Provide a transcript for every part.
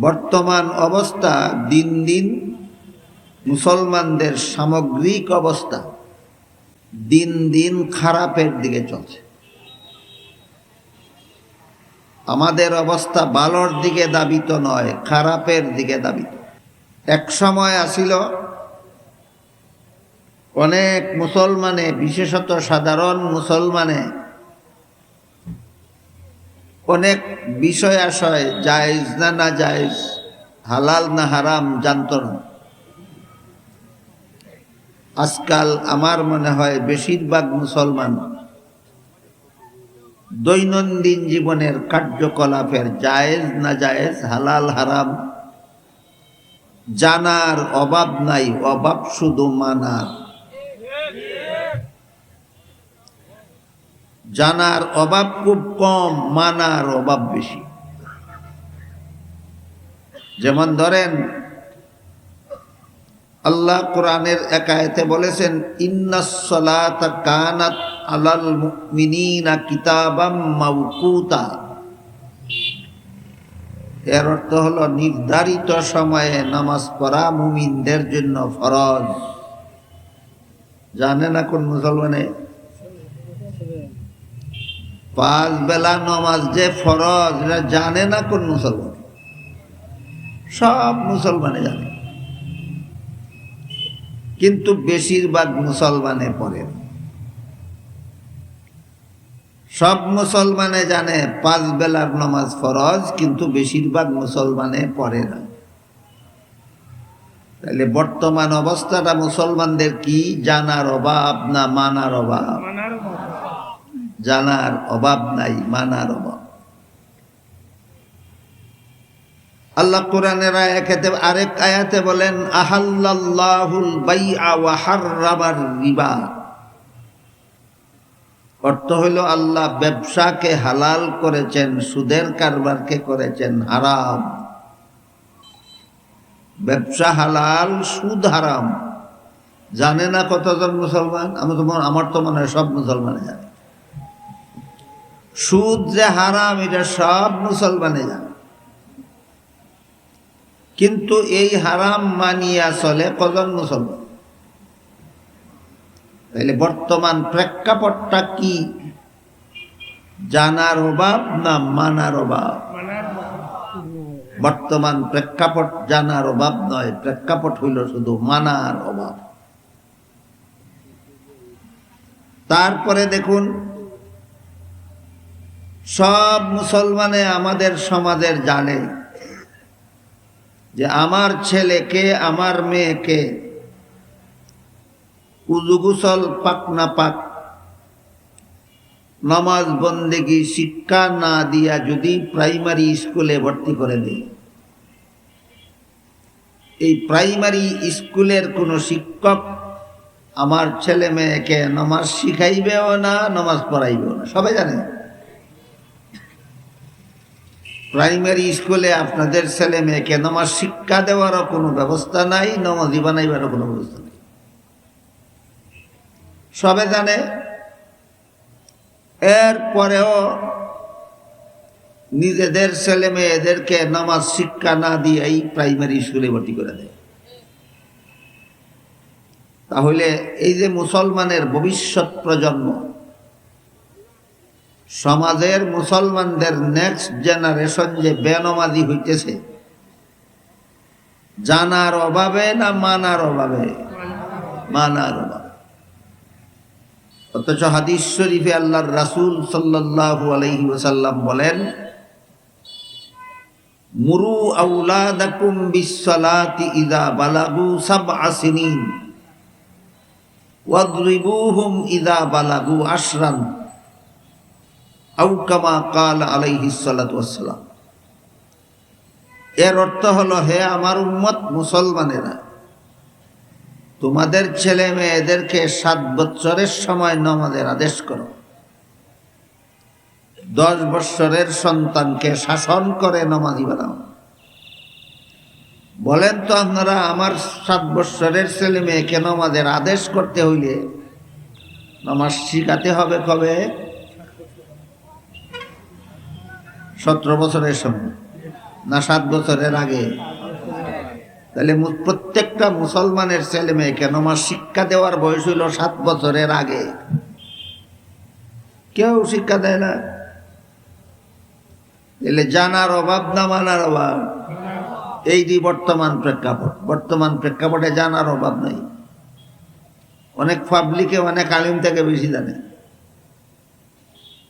বর্তমান অবস্থা, দিন দিন মুসলমানদের সামগ্রিক অবস্থা দিন দিন খারাপের দিকে চলছে। আমাদের অবস্থা ভালোর দিকে দাবিত নয়, খারাপের দিকে দাবিত। এক সময় আসিল, অনেক মুসলমানে, বিশেষত সাধারণ মুসলমানে অনেক বিষয় আশয়, জায়েজ না না জায়েজ, হালাল না হারাম জানত না। আজকাল আমার মনে হয় বেশিরভাগ মুসলমান দৈনন্দিন জীবনের কার্যকলাপের জায়েজ না জায়েজ, হালাল হারাম জানার অভাব নাই, অভাব শুধু মানার। জানার অভাব খুব কম, মানার অভাব বেশি। যেমন ধরেন, আল্লাহ কোরআনের একায়তে বলেছেন ইন্নাসলাত কানাত আলাল মুমিনিনা কিতাবাম এর অর্থ হলো নির্ধারিত সময়ে নামাজ পড়া মুমিনদের জন্য ফরজ। জানে না কোন মুসলমানে পাঁচ বেলা নমাজ যে ফরজ, এটা জানে না কোন মুসলমান? সব মুসলমানে জানে। কিন্তু বেশিরভাগ মুসলমানে পড়ে। সব মুসলমানে জানে পাঁচ বেলার নমাজ ফরজ, কিন্তু বেশিরভাগ মুসলমানে পড়ে না। তাহলে বর্তমান অবস্থাটা মুসলমানদের কি? জানার অভাব না মানার অভাব। জানার অভাব নাই, মানার অভাব। আল্লাহ কোরআনের আয়াতে আরেক আয়াতে বলেন আহাল্লাহুল রিবা। অর্থ হইল আল্লাহ ব্যবসাকে হালাল করেছেন, সুদের কারবারকে করেছেন, হারাম। ব্যবসা হালাল, সুদ হারাম। জানে না কতজন মুসলমান? আমি তো আমার তো মনে হয় সব মুসলমান জানে। সুদ যে হারাম, এটা সব মুসলমানে জানে। কিন্তু এই হারাম মানিয়া চলে কজন মুসলমান? তাইলে বর্তমান প্রেক্ষাপটটা কি? জানার অভাব না মানার অভাব? বর্তমান প্রেক্ষাপট জানার অভাব নয়, প্রেক্ষাপট হইল শুধু মানার অভাব। তারপরে দেখুন সব মুসলমানে আমাদের সমাজের জানে যে আমার ছেলেকে আমার মেয়েকে উজু গুসল পাক না পাক। নমাজ বন্দেগি শিক্ষা না দিয়া যদি প্রাইমারি স্কুলে ভর্তি করে দেয়। এই প্রাইমারি স্কুলের কোনো শিক্ষক আমার ছেলে মেয়েকে নমাজ শিখাইবেও না, নমাজ পড়াইবেও না। সবাই জানে? প্রাইমারি স্কুলে আপনাদের ছেলে মেয়েকে নমাজ শিক্ষা দেওয়ারও কোনো ব্যবস্থা নাই, নমাজি বানাইবারও কোনো ব্যবস্থা নাই। সবে জানে, এরপরেও নিজেদের ছেলে মেয়েদেরকে নামাজ শিক্ষা না দিয়েই প্রাইমারি স্কুলে ভর্তি করে দেয়। তাহলে এই যে মুসলমানের ভবিষ্যৎ প্রজন্ম সমাজের মুসলমানদের নেক্সট জেনারেশন যে বেনমাজি হইতেছে, জানার অভাবে না মানার অভাবে? মানার অভাবে। অথচ হাদিস শরীফে আল্লাহর রাসূল সাল্লাল্লাহু আলাইহি ওয়াসাল্লাম বলেন, মুরু আউলাদাকুম বিসসালাতি ইযা বালাগু সাবআ সিনিন, ওয়াদরিবুহুম ইযা বালাগু আশরান। কাল এর অর্থ হলো, হে আমার উম্মত, মুসলমানেরা, তোমাদের ছেলে মেয়েদেরকে সাত বৎসরের সময় নমাজের আদেশ করো। দশ বৎসরের সন্তানকে শাসন করে নমাজি বানাও। বলেন তো আপনারা, আমার সাত বৎসরের ছেলে মেয়েকে নমাজের আদেশ করতে হইলে নমাজ শিখাতে হবে কবে? সতেরো বছরের সময় না সাত বছরের আগে। তাহলে প্রত্যেকটা মুসলমানের ছেলে মেয়েকে নমাজ শিক্ষা দেওয়ার বয়স হইল সাত বছরের আগে। কেউ শিক্ষা দেয় না। এলে জানার অভাব না মানার অভাব? এই যে বর্তমান প্রেক্ষাপট। বর্তমান প্রেক্ষাপটে জানার অভাব নাই। অনেক পাবলিকে অনেক আলিম থেকে বেশি জানে।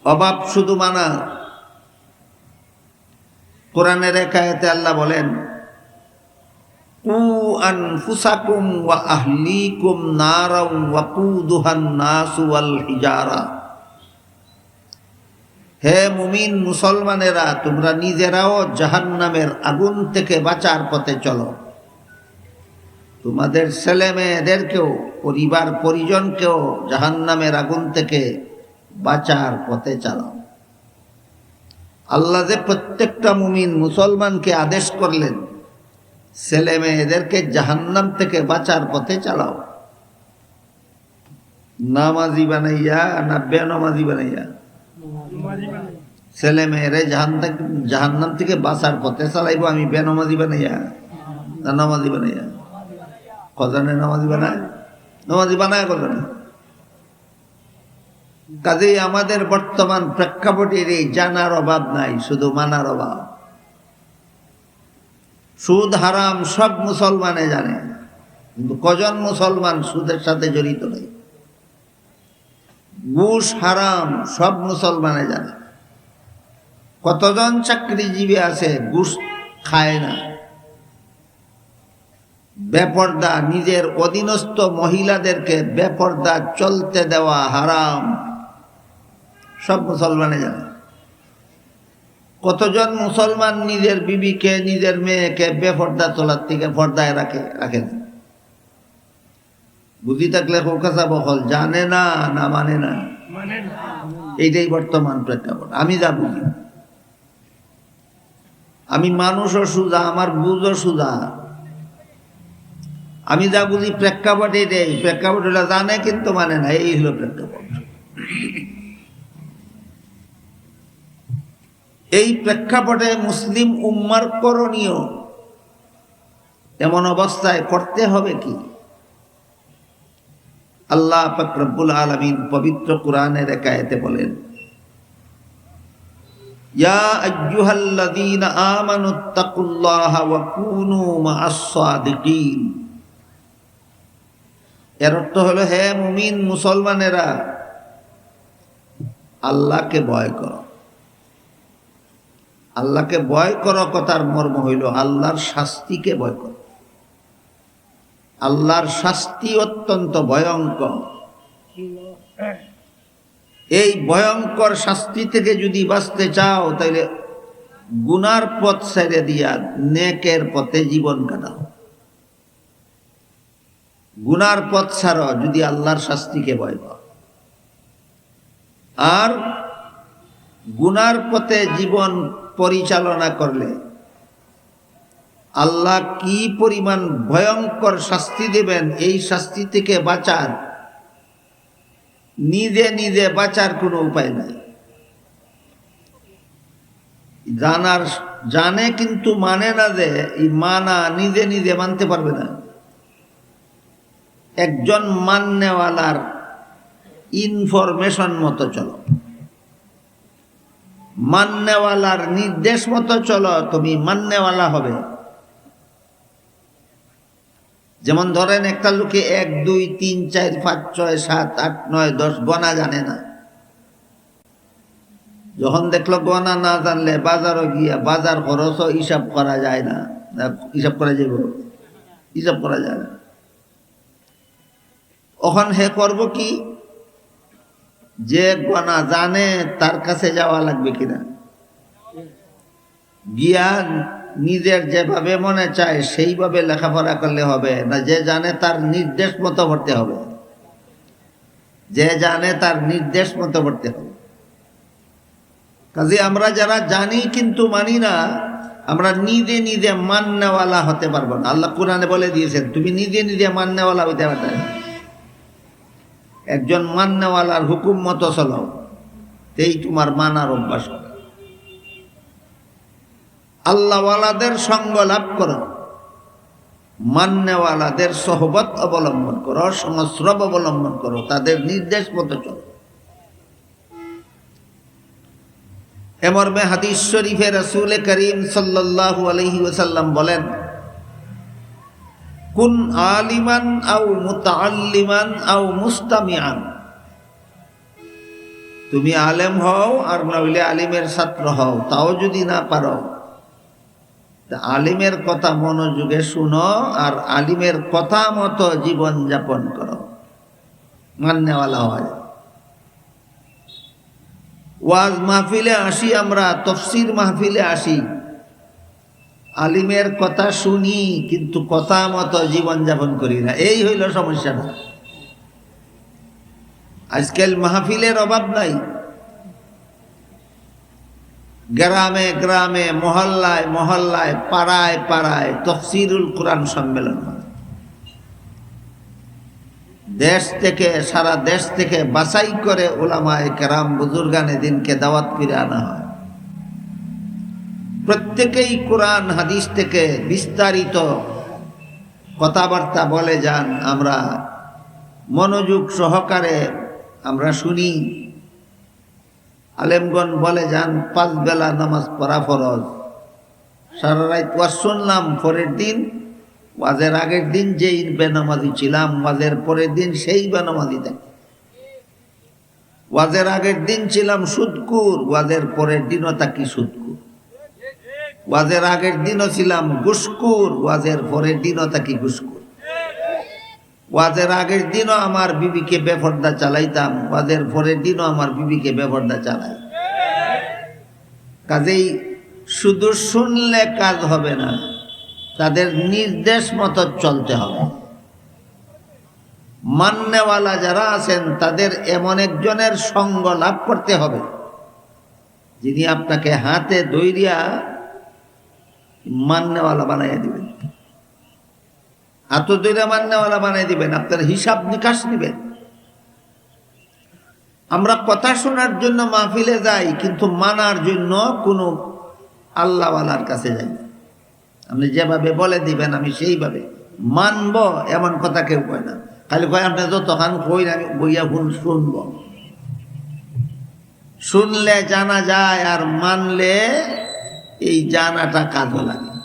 অভাব শুধু মানা। কোরআনের একায়তে আল্লাহ বলেন আহলিকুম হিজারা। হে মুমিন মুসলমানেরা, তোমরা নিজেরাও জাহান্নামের আগুন থেকে বাঁচার পথে চলো। তোমাদের ছেলে মেয়েদেরকেও পরিবার পরিজনকেও জাহান্নামের আগুন থেকে বাঁচার পথে চালাও। আল্লাহ যে প্রত্যেকটা মুমিন মুসলমানকে আদেশ করলেন, ছেলে মেয়েদেরকে জাহান্নাম থেকে বাঁচার পথে চালাও। নামাজি বানাইয়া না বেনামাজি বানাইয়া? ছেলে মেয়েরে জাহান জাহান্নাম থেকে বাঁচার পথে চালাইবো আমি, বেনামাজি বানাইয়া? না নামাজি বানাইয়া? কজনে নামাজি বানায়? নামাজি বানায় কজনে? কাজেই আমাদের বর্তমান প্রেক্ষাপটের এই জানার অভাব নাই, শুধু মানার অভাব। সুদ, হারাম সব মুসলমানে জানে, কিন্তু কজন মুসলমান সুদের সাথে জড়িত নেই? ঘুষ, হারাম সব মুসলমানে জানে। কতজন চাকরিজীবী আছে, ঘুষ খায় না। বেপর্দা, নিজের অধীনস্থ মহিলাদেরকে বেপর্দা চলতে দেওয়া হারাম। সব মুসলমানে জানে। কতজন মুসলমান নিজের বিবিকে নিজের মেয়েকে বেপর্দা তোলার থেকে পর্দায় রাখে রাখে না। বুঝি থাকলে হোকাসা বহল জানে না না মানে না। এইটাই বর্তমান প্রেক্ষাপট। আমি যা বুঝি। আমি মানুষও সুজা আমার বুঝও সুজা আমি যা বুঝি প্রেক্ষাপট এটাই। প্রেক্ষাপট হলে জানে কিন্তু মানে না এই হলো প্রেক্ষাপট। এই প্রেক্ষাপটে মুসলিম উম্মার করণীয়। এমন অবস্থায় করতে হবে কি? আল্লাহ ফকরবুল আলমিন পবিত্র কোরআনের একায়েতে বলেন এর অর্থ হলো, হে মুমিন মুসলমানেরা, আল্লাহকে ভয় করো। আল্লাহকে ভয় করো কথার মর্ম হইল আল্লাহর শাস্তিকে ভয় করো। আল্লাহর শাস্তি অত্যন্ত ভয়ঙ্কর। এই ভয়ঙ্কর শাস্তি থেকে যদি বাঁচতে চাও তাহলে গুনার পথ ছেড়ে দিয়া নেকের পথে জীবন কাটাও। গুনার পথ ছাড়ো, যদি আল্লাহর শাস্তিকে ভয় পাও। আর গুনার পথে জীবন পরিচালনা করলে আল্লাহ কি পরিমাণ ভয়ঙ্কর শাস্তি দেবেন, এই শাস্তি থেকে বাঁচার, নিজে নিজে বাঁচার কোনো উপায় নাই। জানার, জানে কিন্তু মানে না যে, এই মানা নিজে নিজে মানতে পারবে না। একজন মান্যওয়ালার ইনফরমেশন মতো চলো। মান্যওয়ালার নির্দেশ মতো চলো তুমি মান্যওয়ালা হবে। যেমন ধরেন একটা লোকে এক দুই তিন চার পাঁচ ছয় সাত আট নয় দশ গণা জানে না। যখন দেখল গনা না জানলে বাজারও গিয়া বাজার খরচও হিসাব করা যায় না, হিসাব করা যাব হিসাব করা যায় না। ওখান হে করব কি? যে গণা জানে তার কাছে যাওয়া লাগবে কিনা? গিয়া নিজের যেভাবে মনে চায়, সেইভাবে লেখাপড়া করলে হবে। না, যে জানে তার নির্দেশ মতো পড়তে হবে। যে জানে তার নির্দেশ মতো পড়তে হবে। কাজে আমরা যারা জানি কিন্তু মানি না, আমরা নিজে নিজে মান্যওয়ালা হতে পারব না। আল্লাহ কোরআনে বলে দিয়েছেন, তুমি নিজে নিজে মান্যওয়ালা হইতে পারবে একজন মান্যওয়ালার হুকুম মতো চলো এই তোমার মানার অভ্যাস আল্লাহওয়ালাদের সঙ্গ লাভ করো, মান্যওয়ালাদের সহবত অবলম্বন করো সংস্রব অবলম্বন করো, তাদের নির্দেশ মতো চলো। এমর্মে হাদিস শরীফে রসুল করিম সাল্লাল্লাহু আলহি ওসাল্লাম বলেন কুন আলিমান আও মুতাআল্লিমান আও মুস্তামিআন। তুমি আলেম হও আর না নইলে আলিমের ছাত্র হও, তাও যদি না পারো। তা আলিমের কথা মনোযোগে শুনো আর আলিমের কথা মতো জীবন যাপন করো। মান্যওয়ালা হয়। ওয়াজ মাহফিলে আসি আমরা, তফসির মাহফিলে আসি। আলিমের কথা শুনি, কিন্তু কথা মতো জীবন যাপন করি না। এই হইল সমস্যাটা আজকাল মাহফিলের অভাব নাই। গ্রামে গ্রামে, মহল্লায় মহল্লায়, পাড়ায় পাড়ায় তফসিরুল কোরআন সম্মেলন দেশ থেকে, সারা দেশ থেকে বাছাই করে ওলামায় কেরাম, বুজুর্গানে দিনকে দাওয়াত ফিরে আনা হয়। প্রত্যেকেই কোরআন, হাদিস থেকে বিস্তারিত কথাবার্তা বলে যান, আমরা মনোযোগ সহকারে আমরা শুনি। আলেমগণ বলে যান, পাঁচ বেলা নামাজ পড়া ফরজ। সারা রাত ওয়াজ শুনলাম, পরের দিন, ওয়াজের আগের দিন যেই বেনামাজি ছিলাম, ওয়াজের পরের দিন সেই বেনামাজি থাকি। ওয়াজের আগের দিন ছিলাম সুদকুর, ওয়াজের পরের দিনও থাকি সুদকুর। ওয়াজের আগের দিনও ছিলাম গুসকুর ওয়াজের পরের দিনও থাকি গুসকুর ওয়াজের আগের দিনও আমার বিবিকে বেফর্দা চালাইতাম, ওয়াজের পরের দিনও আমার বিবিকে বেফর্দা চালাই। কাজেই শুধু শুনলে কাজ হবে না, তাদের নির্দেশ মতো চলতে হবে। মান্যওয়ালা যারা আছেন, তাদের এমন একজনের সঙ্গ লাভ করতে হবে, যিনি আপনাকে হাতে দৈরিয়া মান্যওয়ালা বানাইয়া দিবেন। হাত দৈরিয়া মান্যওয়ালা বানাই দিবেন, আপনার হিসাব নিকাশ নিবেন। আমরা কথা শোনার জন্য মাহফিলে যাই, কিন্তু মানার জন্য কোনো আল্লাহওয়ালার কাছে যাই আপনি যেভাবে বলে দিবেন, আমি সেইভাবে। মানব, এমন কথা কেউ কয় না। খালি কয়, আপনি যতক্ষণ কই আমি বইয়া শুন শুনব। শুনলে জানা যায় আর মানলে এই জানাটা কাজও লাগে।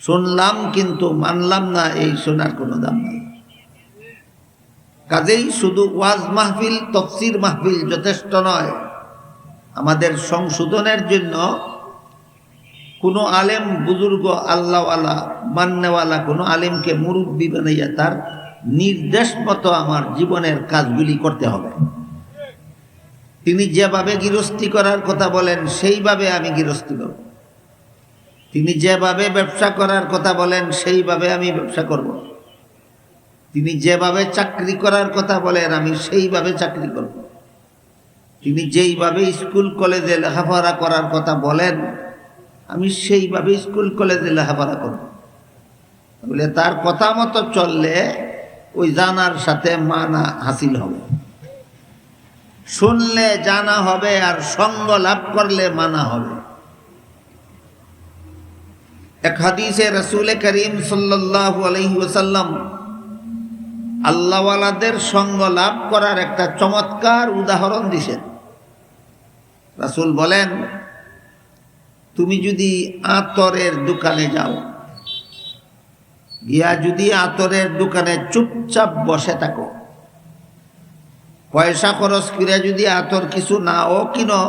শুনলাম কিন্তু মানলাম না, এই শোনার কোনো দাম নেই। কাজেই শুধু ওয়াজ মাহফিল, তফসির মাহফিল যথেষ্ট নয়। আমাদের সংশোধনের জন্য কোনো আলেম বুজুর্গ, আল্লাহওয়ালা, মান্যওয়ালা, কোনো আলেমকে মুরব্বী বানাইয়া তার নির্দেশ মতো আমার জীবনের কাজগুলি করতে হবে। তিনি যেভাবে গৃহস্থী করার কথা বলেন, সেইভাবে আমি গৃহস্থী করব। তিনি যেভাবে ব্যবসা করার কথা বলেন, সেইভাবে আমি ব্যবসা করব। তিনি যেভাবে চাকরি করার কথা বলেন, আমি সেইভাবে চাকরি করব। তিনি যেইভাবে স্কুল, কলেজে লেখাপড়া করার কথা বলেন, আমি সেইভাবে স্কুল, কলেজে লেখাপড়া করব। বলে তার কথা মতো চললে ওই জানার সাথে মানা হাসিল হবে। শুনলে জানা হবে আর সঙ্গ লাভ করলে মানা হবে। এক হাদিসে রসুল করিম সাল্লাহ আলহি ওসাল্লাম আল্লাহওয়ালাদের সঙ্গ লাভ করার একটা চমৎকার উদাহরণ দিছেন। রাসুল বলেন, তুমি যদি আতরের দোকানে যাও, গিয়া যদি আতরের দোকানে চুপচাপ বসে থাকো পয়সা খরচ করে যদি আতর কিছু নাও কিনো,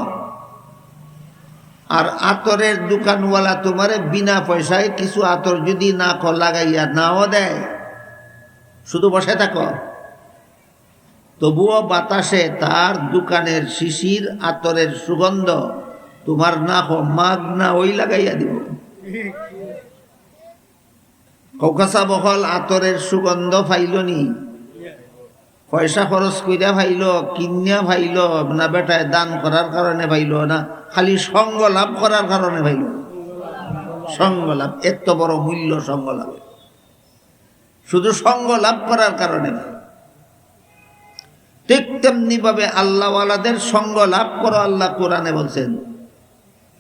আর আতরের দোকানওয়ালা তোমারে বিনা পয়সায় কিছু আতর যদি না লাগাইয়া নাও দেয়, শুধু বসে থাকো। তবুও বাতাসে তার দোকানের শিশির আতরের সুগন্ধ তোমার না হো মাগ না ওই লাগাইয়া দিব। কৌকাসা বহল আতরের সুগন্ধ ফাইলনি পয়সা খরচ কইরা ভাইল, কিনিয়া ভাইল, না বেটায় দান করার কারণে ভাইল না, খালি সঙ্গ লাভ করার কারণে ভাইল। সঙ্গ লাভ এত বড় মূল্য সঙ্গ লাভ শুধু সঙ্গ লাভ করার কারণে ঠিক তেমনি ভাবে আল্লাহওয়ালাদের সঙ্গ লাভ করো আল্লাহ কোরআনে বলছেন,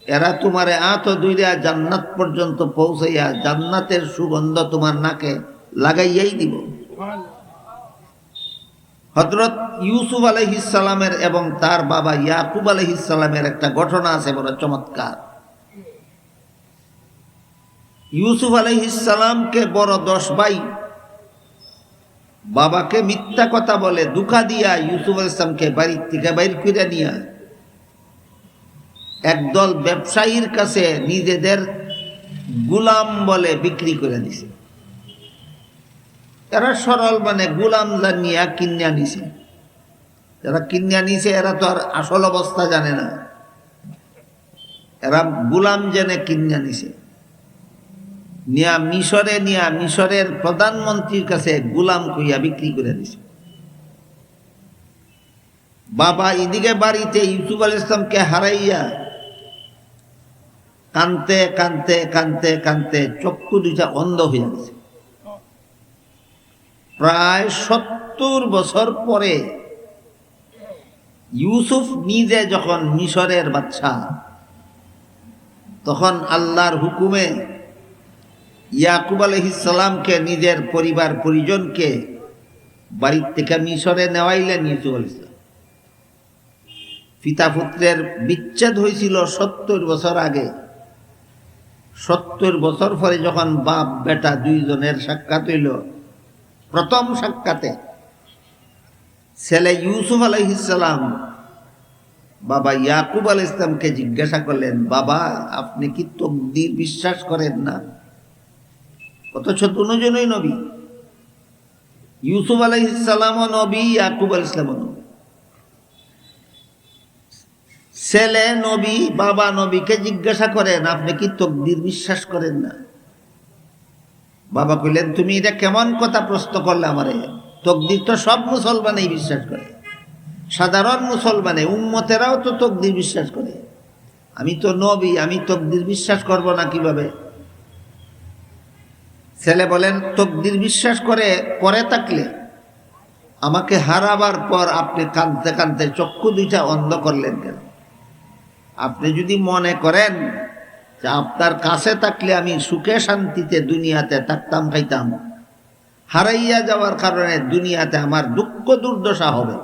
এরা তোমারে আত দুইরা জান্নাত পর্যন্ত পৌঁছাইয়া জান্নাতের সুগন্ধ তোমার নাকে লাগাইয়াই দিব। হজরত ইউসুফ আলহিসালামের এবং তার বাবা ইয়াকুব আলহিসালামের একটা ঘটনা আছে বড় চমৎকার। ইউসুফ আলহিসালামকে বড় দশ ভাই, বাবাকে মিথ্যা কথা বলে দুকা দিয়া ইউসুফ আলাইসলামকে বাড়ির থেকে বাইর করে নিয়া একদল ব্যবসায়ীর কাছে নিজেদের গুলাম বলে বিক্রি করে দিছে। এরা সরল মানে গুলাম জানিয়া কিনিয়া নিছে। যারা কিনিয়া নিছে, এরা তো আর আসল অবস্থা জানে না। এরা গুলাম জেনে কিনিয়া নিছে। নিয়া মিশরে, নিয়া মিশরের প্রধানমন্ত্রীর কাছে গুলাম কইয়া বিক্রি করে দিছে। বাবা এদিকে বাড়িতে ইউসুফ আল ইসলামকে হারাইয়া কানতে কানতে কানতে কানতে চক্ষু দুইটা অন্ধ হয়ে গেছে। প্রায় সত্তর বছর পরে ইউসুফ নিজে যখন মিশরের বাচ্চা তখন আল্লাহর হুকুমে ইয়াকুব আলহিসাল্লামকে নিজের পরিবার পরিজনকে বাড়ির থেকে মিশরে নেওয়াইলেন ইউসুফ আল ইসলাম পিতা পুত্রের বিচ্ছেদ হয়েছিল সত্তর বছর আগে। সত্তর বছর পরে যখন বাপ বেটা দুইজনের সাক্ষাৎ হইল প্রথম সাক্ষাতে ছেলে ইউসুফ আলহিসাল্লাম বাবা ইয়াকুব আল ইসলামকে জিজ্ঞাসা করলেন, বাবা, আপনি কি তকদির বিশ্বাস করেন না? অথচ দুজনই নবী। ইউসুফ আলহিসাল্লামও নবী, ইয়াকুব আল ইসলামও নবী। ছেলে নবী, বাবা নবীকে জিজ্ঞাসা করেন, আপনি কি তকদির বিশ্বাস করেন না? বাবা কইলেন, তুমি এটা কেমন কথা প্রশ্ন করলে আমারে? তকদির তো সব মুসলমানেই বিশ্বাস করে। সাধারণ মুসলমানে, উম্মতেরাও তো তকদির বিশ্বাস করে। আমি তো নবী, আমি তকদির বিশ্বাস করব না কীভাবে? ছেলে বলেন, তকদির বিশ্বাস করে করে থাকলে আমাকে হারাবার পর আপনি কাঁদতে কাঁদতে চক্ষু দুইটা অন্ধ করলেন কেন? আপনি যদি মনে করেন যে আপনার কাছে থাকলে আমি সুখে শান্তিতে দুনিয়াতে থাকতাম, খাইতাম। হারাইয়া যাওয়ার কারণে দুনিয়াতে আমার দুঃখ, দুর্দশা হবে।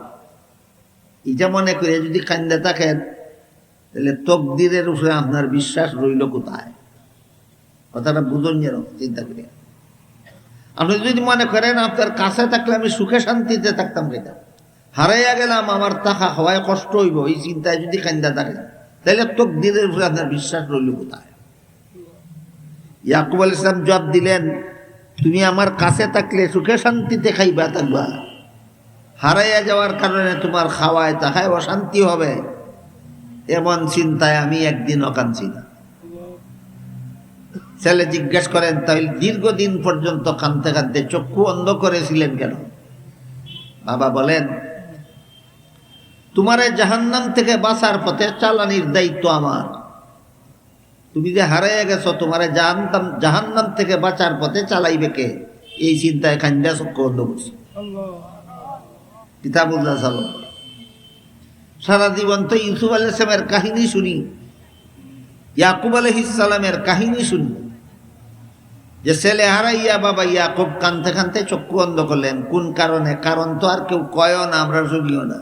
এটা মনে করে যদি কান্দে থাকেন, তাহলে তকদিরের উপরে আপনার বিশ্বাস রইল কোথায়? কথাটা বুঝুন যেন, চিন্তা করি। আপনি যদি মনে করেন, আপনার কাছে থাকলে আমি সুখে শান্তিতে থাকতাম, খাইতাম। হারাইয়া গেলাম, আমার টাকা হওয়ায় কষ্ট হইব, এই চিন্তায় যদি কান্দা থাকেন। তাহলে তকদিরের উপরে আপনার বিশ্বাস রইল কোথায়? ইয়াকুব আল ইসলাম জবাব দিলেন, তুমি আমার কাছে থাকলে সুখে শান্তিতে খাইবা থাকবা। হারাইয়া যাওয়ার কারণে তোমার খাওয়ায় তাহায় অশান্তি হবে। এমন চিন্তায় আমি একদিন অকাঞ্ছি না। ছেলে জিজ্ঞেস করেন, তাহলে দীর্ঘদিন পর্যন্ত কানতে কানতে চক্ষু অন্ধ করেছিলেন কেন? বাবা বলেন তোমার জাহান্নাম থেকে বাঁচার পথে চালানির দায়িত্ব আমার। তুমি যে হারাইয়া গেছো তোমার জাহান্নাম জাহান্নাম থেকে বাঁচার পথে চালাইবে কে? এই চিন্তায় চক্ষু অন্ধ করছি। কিতাবুল্লাহ সালাম সারা জীবন তো ইউসুফ আল ইসলামের কাহিনী শুনি ইয়াকুব আলহিসালামের কাহিনী শুনি। যে ছেলে হারাইয়া বাবা ইয়াকুব কানতে কানতে চক্ষু অন্ধ করলেন। কোন কারণে? কারণ তো আর কেউ কয় না আমরা শুনিও না।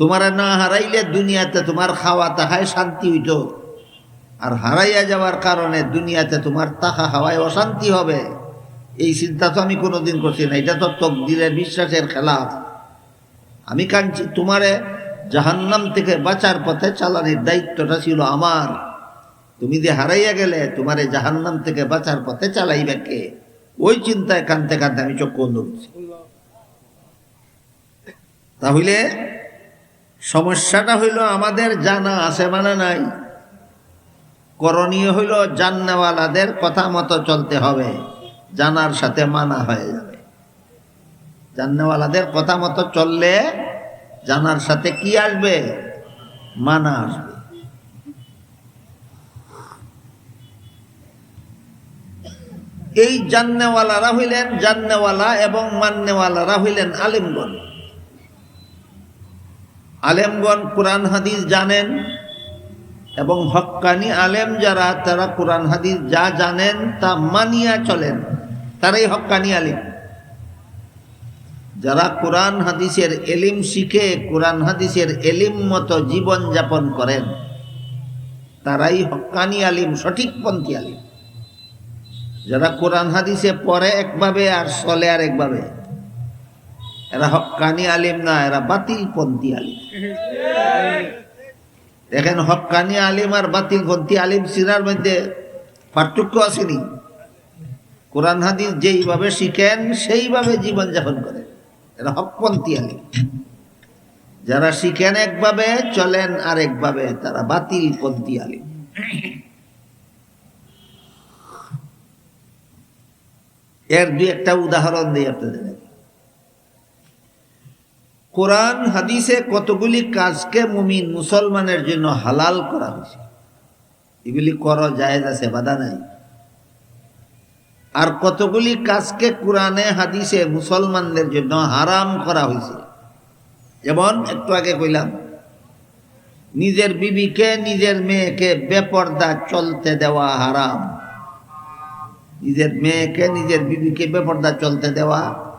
তোমার না হারাইলে দুনিয়াতে তোমার খাওয়া তাহায় শান্তি হইত। আর হারাইয়া যাওয়ার কারণে দুনিয়াতে তোমার তাহা হাওয়ায় অশান্তি হবে। এই চিন্তা তো আমি কোনোদিন করছি না, এটা তো তকদিরের বিশ্বাসের খেলাফ। আমি কাঁদছি, তোমারে জাহান্নাম থেকে বাঁচার পথে চালানির দায়িত্বটা ছিল আমার। তুমি যে হারাইয়া গেলে, তোমারে জাহান্নাম থেকে বাঁচার পথে চালাইবে কে? ওই চিন্তায় কানতে কানতে আমি চোখ বন্ধ করছি। তাহলে সমস্যাটা হইল আমাদের জানা আছে মানে নাই। করণীয় হইল জান্নাওয়ালাদের কথা মতো চলতে হবে, জানার সাথে মানা হয়ে যাবে। জান্নাওয়ালাদের কথা মতো চললে জানার সাথে কি আসবে? মানা আসবে। এই জান্নেওয়ালারা হইলেন জান্নেওয়ালা এবং মান্যওয়ালারা হইলেন আলিমগণ। আলেমগণ কোরআন হাদিস জানেন এবং হক্কানি আলেম যারা, তারা কোরআন হাদিস যা জানেন তা মানিয়া চলেন। তারাই হক্কানি আলেম। যারা কোরআন হাদিসের এলিম শিখে, কোরআন হাদিসের এলিম মতো জীবন যাপন করেন, তারাই হক্কানি আলিম সঠিক পন্থী আলিম। যারা কোরআন হাদিসে পড়ে একভাবে আর চলে আর একভাবে এরা হক্কানি আলিম না, এরা বাতিল পন্থী আলিম। দেখেন হক্কানি আলিম আর বাতিল পন্থী আলিম সিরার মধ্যে পার্থক্য আসেনি। কোরআন, হাদিস যেইভাবে শিখেন, সেইভাবে জীবনযাপন করেন। এরা হকপন্থী আলিম। যারা শিখেন একভাবে, চলেন আরেকভাবে, তারা বাতিল পন্থী আলিম। এর দুই একটা উদাহরণ দিই আপনাদের। কোরআন হাদিসে কতগুলি কাজকে মুমিন মুসলমানের জন্য হালাল করা হয়েছে? এগুলি করা জায়েজ আছে, বাধা নাই। আর কতগুলি কাজকে কোরআনে, হাদিসে মুসলমানদের জন্য হারাম করা হয়েছে? যেমন একটু আগে কইলাম, নিজের বিবিকে, নিজের মেয়েকে বেপর্দা চলতে দেওয়া হারাম। নিজের মেয়েকে, নিজের বিবিকে বেপর্দা চলতে দেওয়া